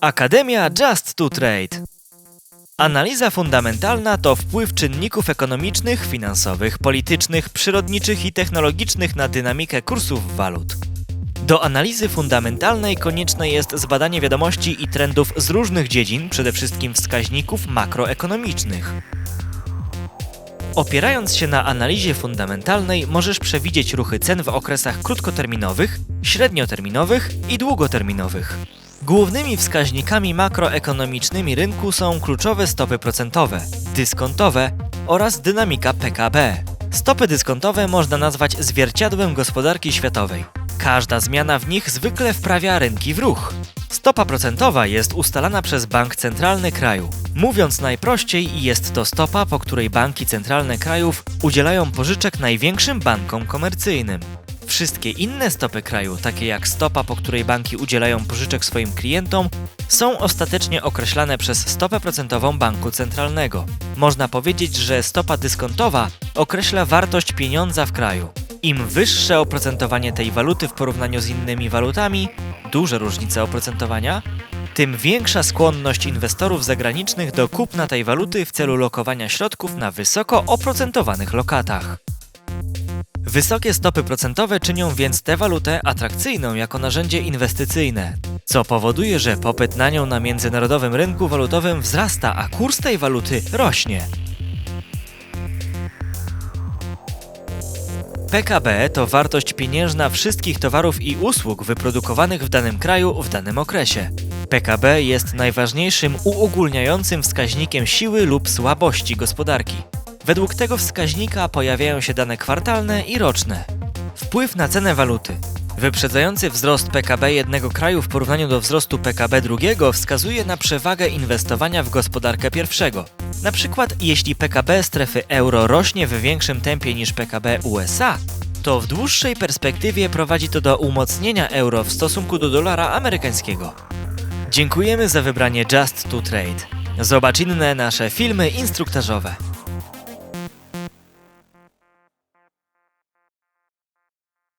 Akademia Just to Trade. Analiza fundamentalna to wpływ czynników ekonomicznych, finansowych, politycznych, przyrodniczych i technologicznych na dynamikę kursów walut. Do analizy fundamentalnej konieczne jest zbadanie wiadomości i trendów z różnych dziedzin, przede wszystkim wskaźników makroekonomicznych. Opierając się na analizie fundamentalnej, możesz przewidzieć ruchy cen w okresach krótkoterminowych, średnioterminowych i długoterminowych. Głównymi wskaźnikami makroekonomicznymi rynku są kluczowe stopy procentowe, dyskontowe oraz dynamika PKB. Stopy dyskontowe można nazwać zwierciadłem gospodarki światowej. Każda zmiana w nich zwykle wprawia rynki w ruch. Stopa procentowa jest ustalana przez bank centralny kraju. Mówiąc najprościej, jest to stopa, po której banki centralne krajów udzielają pożyczek największym bankom komercyjnym. Wszystkie inne stopy kraju, takie jak stopa, po której banki udzielają pożyczek swoim klientom, są ostatecznie określane przez stopę procentową banku centralnego. Można powiedzieć, że stopa dyskontowa określa wartość pieniądza w kraju. Im wyższe oprocentowanie tej waluty w porównaniu z innymi walutami, duże różnice oprocentowania, tym większa skłonność inwestorów zagranicznych do kupna tej waluty w celu lokowania środków na wysoko oprocentowanych lokatach. Wysokie stopy procentowe czynią więc tę walutę atrakcyjną jako narzędzie inwestycyjne, co powoduje, że popyt na nią na międzynarodowym rynku walutowym wzrasta, a kurs tej waluty rośnie. PKB to wartość pieniężna wszystkich towarów i usług wyprodukowanych w danym kraju w danym okresie. PKB jest najważniejszym uogólniającym wskaźnikiem siły lub słabości gospodarki. Według tego wskaźnika pojawiają się dane kwartalne i roczne. Wpływ na cenę waluty. Wyprzedzający wzrost PKB jednego kraju w porównaniu do wzrostu PKB drugiego wskazuje na przewagę inwestowania w gospodarkę pierwszego. Na przykład, jeśli PKB strefy euro rośnie w większym tempie niż PKB USA, to w dłuższej perspektywie prowadzi to do umocnienia euro w stosunku do dolara amerykańskiego. Dziękujemy za wybranie Just to Trade. Zobacz inne nasze filmy instruktażowe.